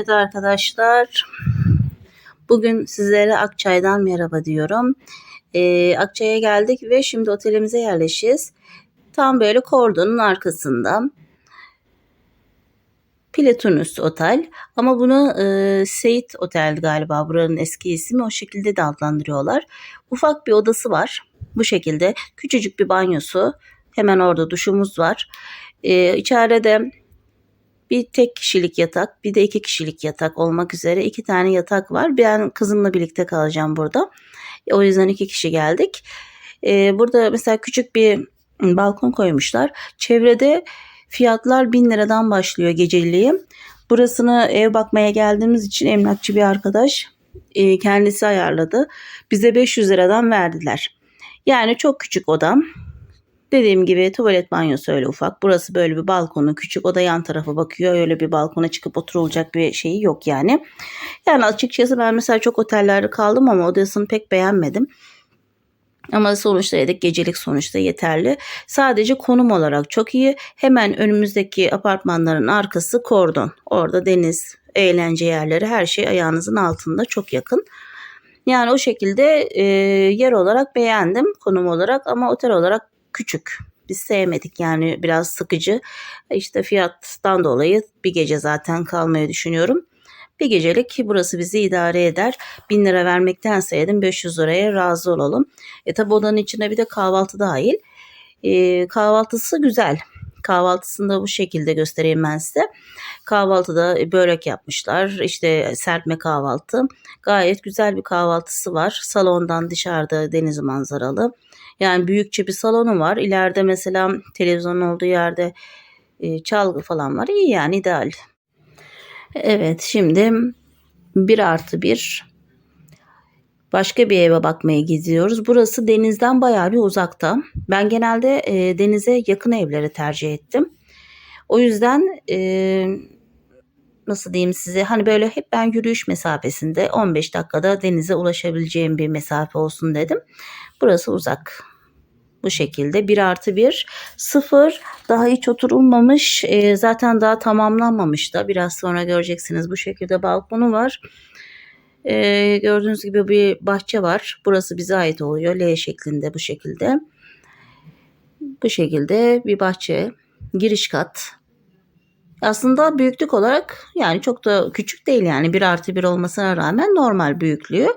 Evet arkadaşlar. Bugün sizlere Akçay'dan merhaba diyorum. Ee, Akçay'a geldik ve şimdi otelimize yerleşiz. Tam böyle kordonun arkasında. Platonus Otel ama bunu e, Seyit Otel galiba buranın eski ismi o şekilde de adlandırıyorlar. Ufak bir odası var bu şekilde küçücük bir banyosu hemen orada duşumuz var. E, içeride de bir tek kişilik yatak, bir de iki kişilik yatak olmak üzere iki tane yatak var. Ben kızımla birlikte kalacağım burada. E, O yüzden iki kişi geldik. E, burada mesela küçük bir balkon koymuşlar. Çevrede fiyatlar 1000 liradan başlıyor geceliği. Burasını ev bakmaya geldiğimiz için emlakçı bir arkadaş e, kendisi ayarladı. Bize 500 liradan verdiler. Yani çok küçük odam. Dediğim gibi tuvalet banyosu öyle ufak. Burası böyle bir balkonu küçük. O da yan tarafa bakıyor. Öyle bir balkona çıkıp oturulacak bir şeyi yok yani. Yani açıkçası ben mesela çok otellerde kaldım ama odasını pek beğenmedim. Ama sonuçta yedik gecelik sonuçta yeterli. Sadece konum olarak çok iyi. Hemen önümüzdeki apartmanların arkası kordon. Orada deniz, eğlence yerleri her şey ayağınızın altında çok yakın. Yani o şekilde e, yer olarak beğendim konum olarak ama otel olarak küçük. Biz sevmedik yani biraz sıkıcı. İşte fiyattan dolayı bir gece zaten kalmayı düşünüyorum. Bir gecelik burası bizi idare eder. 1000 lira vermektense yedim 500 liraya razı olalım. E tabi odanın içine bir de kahvaltı dahil. E, kahvaltısı güzel. Kahvaltısını da bu şekilde göstereyim ben size. Kahvaltıda börek yapmışlar. İşte serpme kahvaltı. Gayet güzel bir kahvaltısı var. Salondan dışarıda deniz manzaralı. Yani büyükçe bir salonu var. İleride mesela televizyonun olduğu yerde e, çalgı falan var. İyi yani ideal. Evet şimdi bir artı bir başka bir eve bakmaya gidiyoruz. Burası denizden bayağı bir uzakta. Ben genelde e, denize yakın evleri tercih ettim. O yüzden e, nasıl diyeyim size hani böyle hep ben yürüyüş mesafesinde 15 dakikada denize ulaşabileceğim bir mesafe olsun dedim. Burası uzak. Bu şekilde 1 artı 1 0 daha hiç oturulmamış e, zaten daha tamamlanmamış da biraz sonra göreceksiniz bu şekilde balkonu var. E, gördüğünüz gibi bir bahçe var. Burası bize ait oluyor L şeklinde bu şekilde. Bu şekilde bir bahçe giriş kat aslında büyüklük olarak yani çok da küçük değil yani 1 artı 1 olmasına rağmen normal büyüklüğü.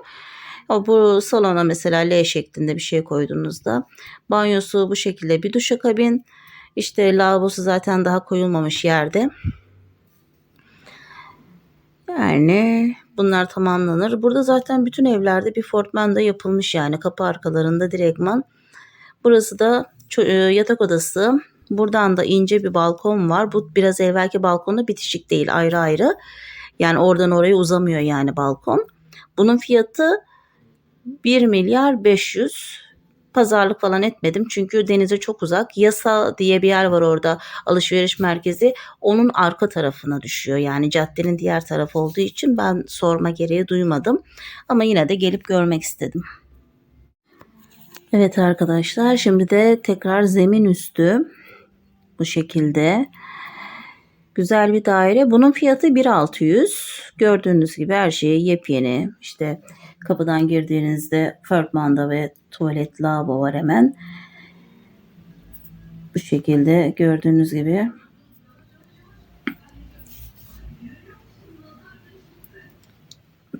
O bu salona mesela L şeklinde bir şey koyduğunuzda banyosu bu şekilde bir duşakabin işte lavabosu zaten daha koyulmamış yerde. Yani bunlar tamamlanır. Burada zaten bütün evlerde bir fortman da yapılmış yani kapı arkalarında direktman. Burası da e, yatak odası. Buradan da ince bir balkon var. Bu biraz evvelki balkonda bitişik değil ayrı ayrı. Yani oradan oraya uzamıyor yani balkon. Bunun fiyatı 1 milyar 500 pazarlık falan etmedim çünkü denize çok uzak. Yasa diye bir yer var orada alışveriş merkezi. Onun arka tarafına düşüyor. Yani caddenin diğer tarafı olduğu için ben sorma gereği duymadım. Ama yine de gelip görmek istedim. Evet arkadaşlar şimdi de tekrar zemin üstü bu şekilde. Güzel bir daire. Bunun fiyatı 1600. Gördüğünüz gibi her şeyi yepyeni. İşte kapıdan girdiğinizde apartmanda ve tuvalet lavabo var hemen. Bu şekilde gördüğünüz gibi.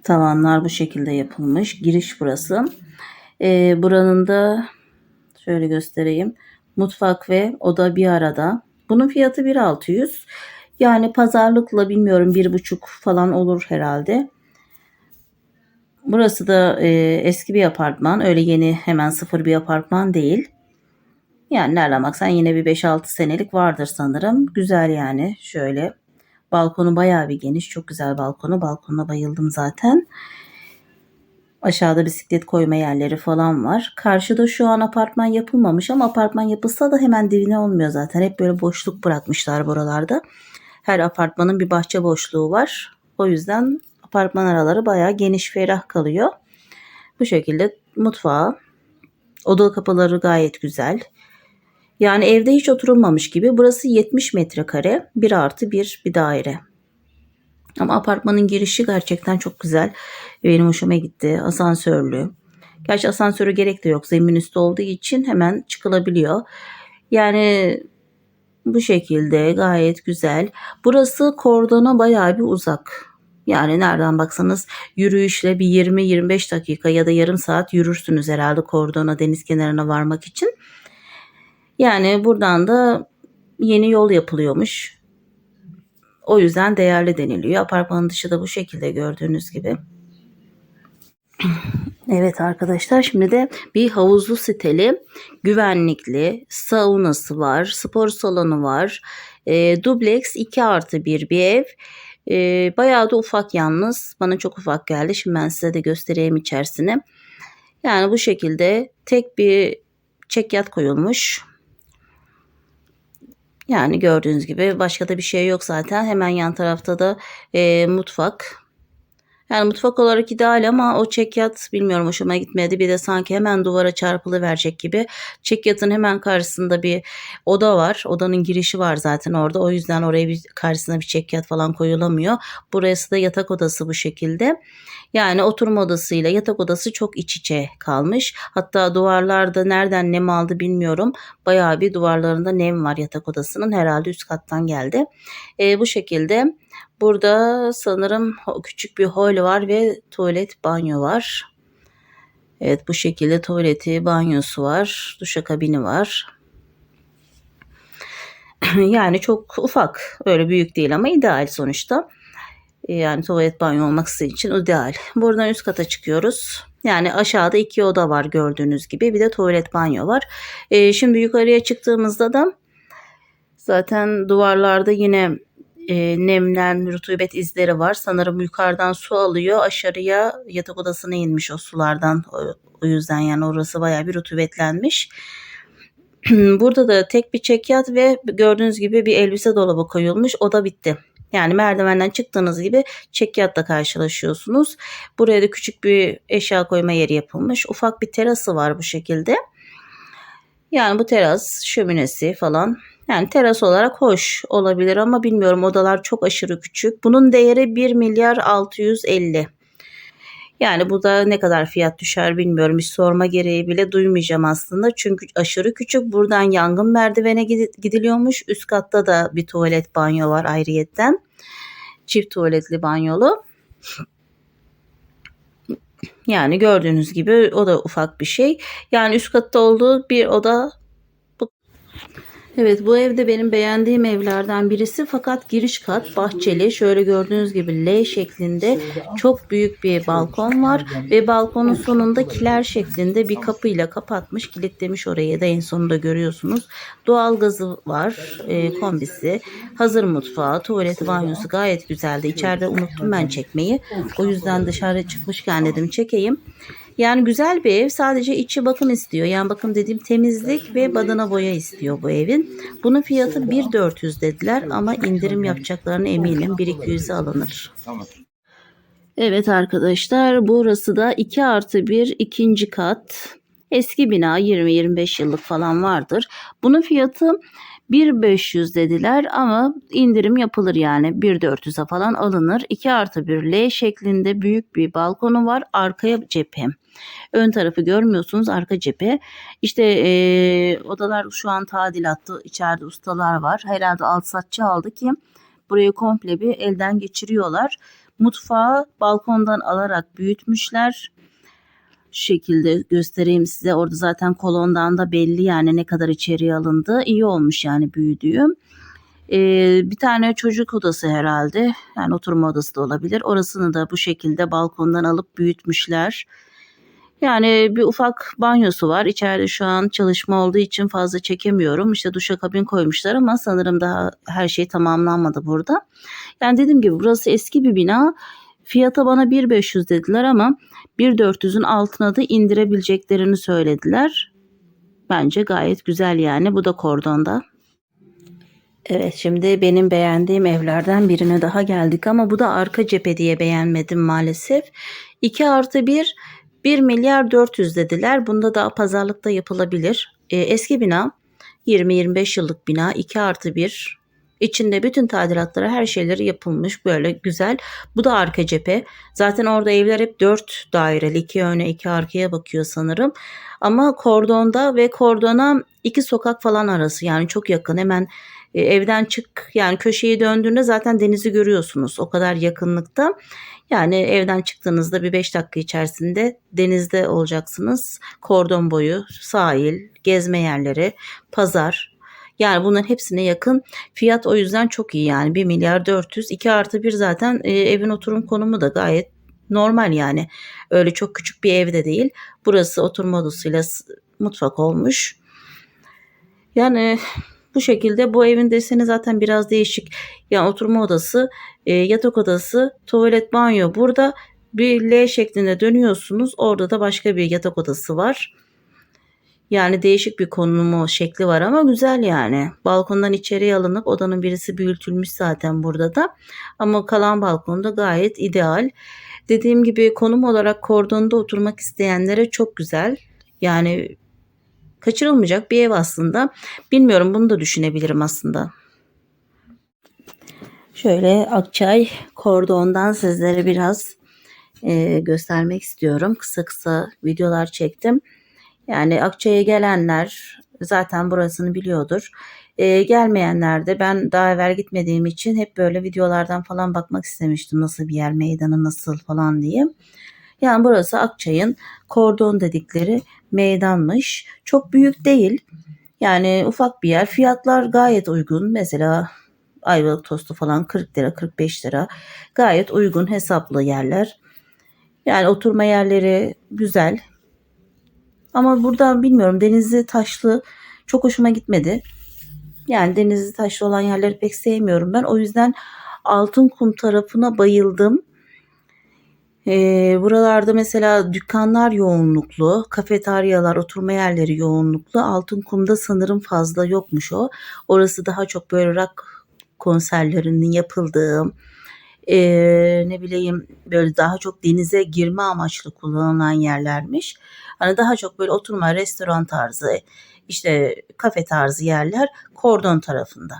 Tavanlar bu şekilde yapılmış. Giriş burası. Ee, buranın da şöyle göstereyim. Mutfak ve oda bir arada. Bunun fiyatı 1600. Yani pazarlıkla bilmiyorum bir buçuk falan olur herhalde. Burası da e, eski bir apartman. Öyle yeni hemen sıfır bir apartman değil. Yani nereden baksan yine bir 5-6 senelik vardır sanırım. Güzel yani şöyle. Balkonu bayağı bir geniş. Çok güzel balkonu. Balkonuna bayıldım zaten. Aşağıda bisiklet koyma yerleri falan var. Karşıda şu an apartman yapılmamış ama apartman yapılsa da hemen dibine olmuyor zaten. Hep böyle boşluk bırakmışlar buralarda. Her apartmanın bir bahçe boşluğu var. O yüzden apartman araları bayağı geniş ferah kalıyor. Bu şekilde mutfağı, oda kapıları gayet güzel. Yani evde hiç oturulmamış gibi. Burası 70 metrekare, 1 artı 1 bir daire. Ama apartmanın girişi gerçekten çok güzel. Benim hoşuma gitti. Asansörlü. Gerçi asansörü gerek de yok. Zemin üstü olduğu için hemen çıkılabiliyor. Yani bu şekilde gayet güzel. Burası kordona bayağı bir uzak. Yani nereden baksanız yürüyüşle bir 20-25 dakika ya da yarım saat yürürsünüz herhalde kordona deniz kenarına varmak için. Yani buradan da yeni yol yapılıyormuş. O yüzden değerli deniliyor. Apartmanın dışı da bu şekilde gördüğünüz gibi. Evet arkadaşlar şimdi de bir havuzlu siteli, güvenlikli, saunası var, spor salonu var. E, dubleks 2 artı 1 bir ev. E, bayağı da ufak yalnız. Bana çok ufak geldi. Şimdi ben size de göstereyim içerisini. Yani bu şekilde tek bir çekyat koyulmuş. Yani gördüğünüz gibi başka da bir şey yok zaten. Hemen yan tarafta da e, mutfak. Yani mutfak olarak ideal ama o çekyat bilmiyorum hoşuma gitmedi. Bir de sanki hemen duvara çarpılı verecek gibi. Çekyatın hemen karşısında bir oda var. Odanın girişi var zaten orada. O yüzden oraya bir karşısına bir çekyat falan koyulamıyor. Burası da yatak odası bu şekilde. Yani oturma odasıyla yatak odası çok iç içe kalmış. Hatta duvarlarda nereden nem aldı bilmiyorum. Bayağı bir duvarlarında nem var yatak odasının. Herhalde üst kattan geldi. E, bu şekilde burada sanırım küçük bir hol var ve tuvalet banyo var. Evet bu şekilde tuvaleti banyosu var. Duşakabini var. yani çok ufak. Öyle büyük değil ama ideal sonuçta. Yani tuvalet banyo olması için ideal. Buradan üst kata çıkıyoruz. Yani aşağıda iki oda var gördüğünüz gibi. Bir de tuvalet banyo var. Ee, şimdi yukarıya çıktığımızda da zaten duvarlarda yine e, nemlen rutubet izleri var. Sanırım yukarıdan su alıyor. Aşağıya yatak odasına inmiş o sulardan. O, o yüzden yani orası bayağı bir rutubetlenmiş. Burada da tek bir çekyat ve gördüğünüz gibi bir elbise dolabı koyulmuş. O da bitti. Yani merdivenden çıktığınız gibi çekyatla karşılaşıyorsunuz. Buraya da küçük bir eşya koyma yeri yapılmış. Ufak bir terası var bu şekilde. Yani bu teras, şöminesi falan. Yani teras olarak hoş olabilir ama bilmiyorum odalar çok aşırı küçük. Bunun değeri 1 milyar 650. Yani bu da ne kadar fiyat düşer bilmiyorum. Hiç sorma gereği bile duymayacağım aslında. Çünkü aşırı küçük. Buradan yangın merdivene gidiliyormuş. Üst katta da bir tuvalet banyo var ayrıyetten. Çift tuvaletli banyolu. Yani gördüğünüz gibi o da ufak bir şey. Yani üst katta olduğu bir oda Evet bu evde benim beğendiğim evlerden birisi fakat giriş kat bahçeli şöyle gördüğünüz gibi L şeklinde çok büyük bir balkon var ve balkonun sonunda kiler şeklinde bir kapıyla kapatmış kilitlemiş orayı da en sonunda görüyorsunuz. Doğal gazı var e, kombisi hazır mutfağı tuvaleti banyosu gayet güzeldi içeride unuttum ben çekmeyi o yüzden dışarı çıkmışken dedim çekeyim. Yani güzel bir ev sadece içi bakım istiyor. Yani bakım dediğim temizlik ve badana boya istiyor bu evin. Bunun fiyatı 1400 dediler ama indirim yapacaklarına eminim 1200'e alınır. Evet arkadaşlar burası da 2 artı 1 ikinci kat. Eski bina 20-25 yıllık falan vardır. Bunun fiyatı 1.500 dediler ama indirim yapılır yani 1.400'e falan alınır. 2 artı 1 L şeklinde büyük bir balkonu var. Arkaya cephe. Ön tarafı görmüyorsunuz arka cephe. İşte e, odalar şu an tadilatta. içeride ustalar var. Herhalde alt satçı aldı ki burayı komple bir elden geçiriyorlar. Mutfağı balkondan alarak büyütmüşler şekilde göstereyim size. Orada zaten kolondan da belli yani ne kadar içeriye alındı. İyi olmuş yani büyüdüğüm. Ee, bir tane çocuk odası herhalde. Yani oturma odası da olabilir. Orasını da bu şekilde balkondan alıp büyütmüşler. Yani bir ufak banyosu var. İçeride şu an çalışma olduğu için fazla çekemiyorum. İşte duşa kabin koymuşlar ama sanırım daha her şey tamamlanmadı burada. Yani dediğim gibi burası eski bir bina. Fiyata bana 1.500 dediler ama 1.400'ün altına da indirebileceklerini söylediler. Bence gayet güzel yani. Bu da kordonda. Evet şimdi benim beğendiğim evlerden birine daha geldik ama bu da arka cephe diye beğenmedim maalesef. 2 artı 1 1 milyar 400 dediler. Bunda da pazarlıkta yapılabilir. E, eski bina 20-25 yıllık bina 2 artı 1 İçinde bütün tadilatları her şeyleri yapılmış böyle güzel. Bu da arka cephe. Zaten orada evler hep 4 daireli. 2 öne 2 arkaya bakıyor sanırım. Ama kordonda ve kordona iki sokak falan arası yani çok yakın. Hemen e, evden çık yani köşeyi döndüğünde zaten denizi görüyorsunuz. O kadar yakınlıkta. Yani evden çıktığınızda bir 5 dakika içerisinde denizde olacaksınız. Kordon boyu, sahil, gezme yerleri, pazar. Yani bunların hepsine yakın. Fiyat o yüzden çok iyi yani 1 milyar 400. 2 artı 1 zaten e, evin oturum konumu da gayet normal yani. Öyle çok küçük bir evde değil. Burası oturma odasıyla mutfak olmuş. Yani bu şekilde bu evin deseni zaten biraz değişik. Yani oturma odası, e, yatak odası, tuvalet, banyo. Burada bir L şeklinde dönüyorsunuz. Orada da başka bir yatak odası var. Yani değişik bir konumu şekli var ama güzel yani. Balkondan içeriye alınıp odanın birisi büyütülmüş zaten burada da. Ama kalan balkonda gayet ideal. Dediğim gibi konum olarak kordonda oturmak isteyenlere çok güzel. Yani kaçırılmayacak bir ev aslında. Bilmiyorum bunu da düşünebilirim aslında. Şöyle Akçay kordondan sizlere biraz e, göstermek istiyorum. Kısa kısa videolar çektim. Yani Akçay'a gelenler zaten burasını biliyordur. E, gelmeyenler de ben daha evvel gitmediğim için hep böyle videolardan falan bakmak istemiştim. Nasıl bir yer, meydanı nasıl falan diye. Yani burası Akçay'ın kordon dedikleri meydanmış. Çok büyük değil. Yani ufak bir yer. Fiyatlar gayet uygun. Mesela ayvalık tostu falan 40 lira 45 lira. Gayet uygun hesaplı yerler. Yani oturma yerleri güzel. Ama burada bilmiyorum denizli taşlı çok hoşuma gitmedi. Yani denizli taşlı olan yerleri pek sevmiyorum ben. O yüzden altın kum tarafına bayıldım. Ee, buralarda mesela dükkanlar yoğunluklu, kafeteryalar, oturma yerleri yoğunluklu. Altın kumda sanırım fazla yokmuş o. Orası daha çok böyle rock konserlerinin yapıldığı, ee, ne bileyim böyle daha çok denize girme amaçlı kullanılan yerlermiş. Hani daha çok böyle oturma, restoran tarzı, işte kafe tarzı yerler kordon tarafında.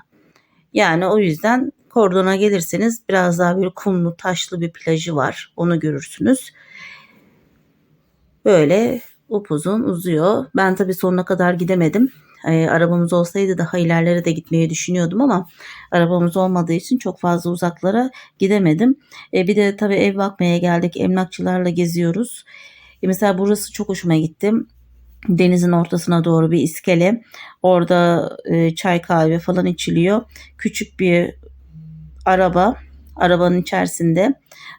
Yani o yüzden kordona gelirseniz biraz daha böyle kumlu, taşlı bir plajı var. Onu görürsünüz. Böyle upuzun uzuyor. Ben tabii sonuna kadar gidemedim. Ee, arabamız olsaydı daha ilerlere de gitmeyi düşünüyordum ama arabamız olmadığı için çok fazla uzaklara gidemedim. Ee, bir de tabii ev bakmaya geldik. Emlakçılarla geziyoruz. E, mesela burası çok hoşuma gitti. Denizin ortasına doğru bir iskele. Orada e, çay kahve falan içiliyor. Küçük bir araba. Arabanın içerisinde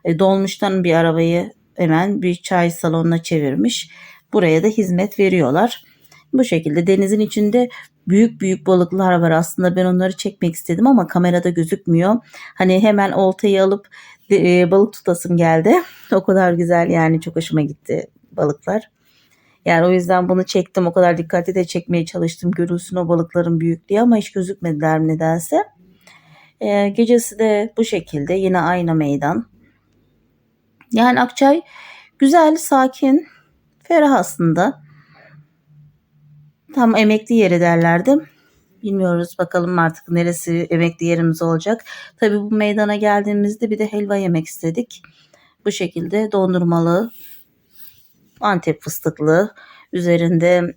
e, dolmuştan bir arabayı hemen bir çay salonuna çevirmiş. Buraya da hizmet veriyorlar. Bu şekilde denizin içinde büyük büyük balıklar var aslında ben onları çekmek istedim ama kamerada gözükmüyor. Hani hemen oltayı alıp e, balık tutasım geldi. O kadar güzel yani çok hoşuma gitti balıklar. Yani o yüzden bunu çektim. O kadar dikkatli de çekmeye çalıştım. Görülsün o balıkların büyüklüğü ama hiç gözükmediler nedense. Ee, gecesi de bu şekilde. Yine aynı meydan. Yani Akçay güzel, sakin, ferah aslında. Tam emekli yeri derlerdi. Bilmiyoruz bakalım artık neresi emekli yerimiz olacak. Tabii bu meydana geldiğimizde bir de helva yemek istedik. Bu şekilde dondurmalı, Antep fıstıklı, üzerinde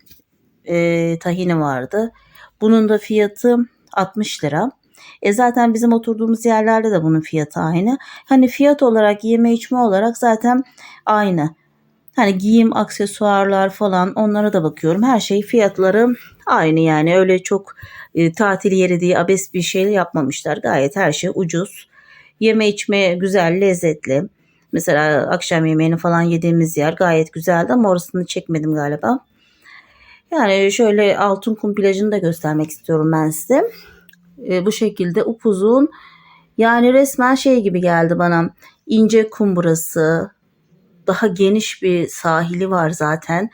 e, tahini vardı. Bunun da fiyatı 60 lira. E zaten bizim oturduğumuz yerlerde de bunun fiyatı aynı. Hani fiyat olarak, yeme içme olarak zaten aynı. Hani giyim, aksesuarlar falan onlara da bakıyorum. Her şey fiyatları aynı yani. Öyle çok e, tatil yeri diye abes bir şey yapmamışlar. Gayet her şey ucuz. Yeme içme güzel, lezzetli. Mesela akşam yemeğini falan yediğimiz yer gayet güzeldi ama orasını çekmedim galiba. Yani şöyle altın kum plajını da göstermek istiyorum ben size. E, bu şekilde upuzun yani resmen şey gibi geldi bana. İnce kum burası. Daha geniş bir sahili var zaten.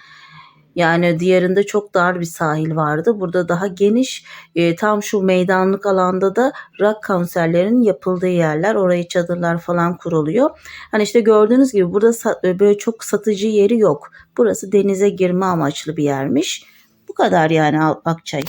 Yani diğerinde çok dar bir sahil vardı. Burada daha geniş e, tam şu meydanlık alanda da rock konserlerinin yapıldığı yerler. Oraya çadırlar falan kuruluyor. Hani işte gördüğünüz gibi burada e, böyle çok satıcı yeri yok. Burası denize girme amaçlı bir yermiş. Bu kadar yani Akçay.